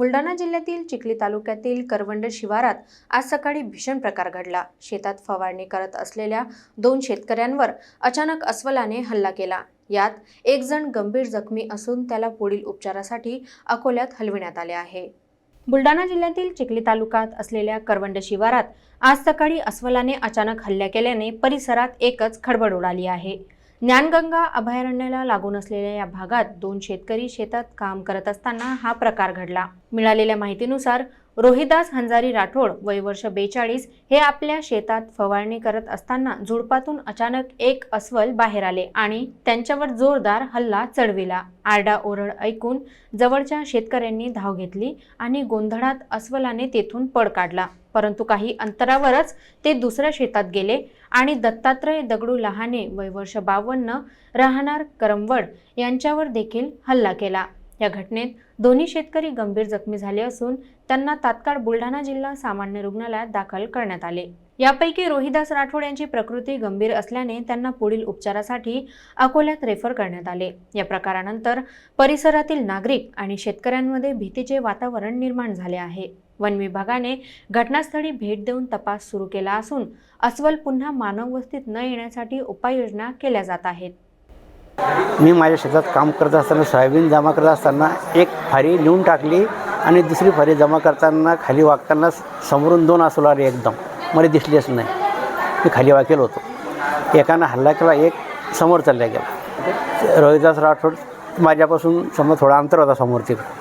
बुलढाणा जिल्ह्यातील चिखली तालुक्यातील करवंड शिवारात आज सकाळी भीषण प्रकार घडला. शेतात फवारणी करत असलेल्या दोन शेतकऱ्यांवर अचानक अस्वलाने हल्ला केला. यात एक जण गंभीर जखमी असून त्याला पुढील उपचारासाठी अकोल्यात हलविण्यात आले आहे. बुलढाणा जिल्ह्यातील चिखली तालुक्यात असलेल्या करवंड शिवारात आज सकाळी अस्वलाने अचानक हल्ला केल्याने परिसरात एकच खडबड उडाली आहे. ज्ञानगंगा अभयारण्याला लागून असलेल्या या भागात दोन शेतकरी शेतात काम करत असताना हा प्रकार घडला. मिळालेल्या माहितीनुसार रोहिदास हंजारी राठोड वय वर्ष बेचाळीस हे आपल्या शेतात फवारणी करत असताना झुडपातून अचानक एक अस्वल बाहेर आले आणि त्यांच्यावर जोरदार हल्ला चढविला. आरडा ओरड ऐकून जवळच्या शेतकऱ्यांनी धाव घेतली आणि गोंधळात अस्वलाने तेथून पळ काढला. परंतु काही अंतरावरच ते दुसऱ्या शेतात गेले आणि दत्तात्रय दगडू लहाने वय वर्ष बावन्न राहणार करमवड यांच्यावर देखील हल्ला केला. या घटनेत दोन्ही शेतकरी गंभीर जखमी झाले असून त्यांना तात्काळ बुलढाणा जिल्हा सामान्य रुग्णालयात दाखल करण्यात आले. यापैकी रोहिदास राठोड यांची प्रकृती गंभीर असल्याने त्यांना पुढील उपचारासाठी अकोल्यात रेफर करण्यात आले. या प्रकारानंतर परिसरातील नागरिक आणि शेतकऱ्यांमध्ये भीतीचे वातावरण निर्माण झाले आहे. वन विभागाने घटनास्थळी भेट देऊन तपास सुरू केला असून अस्वल पुन्हा मानव वस्तीत न येण्यासाठी उपाययोजना केल्या जात आहेत. मी माझ्या शेतात काम करत असताना सोयाबीन जमा करत असताना एक फारी नेऊन टाकली आणि दुसरी फारी जमा करताना खाली वागताना समोरून दोन असू आले एकदम. मला दिसलेच नाही. मी खाली वाकेल होतो. एकानं हल्ला केला एक समोर चालला गेला. रोहिदास राठोड माझ्यापासून समोर थोडा अंतर होता समोर तिकडं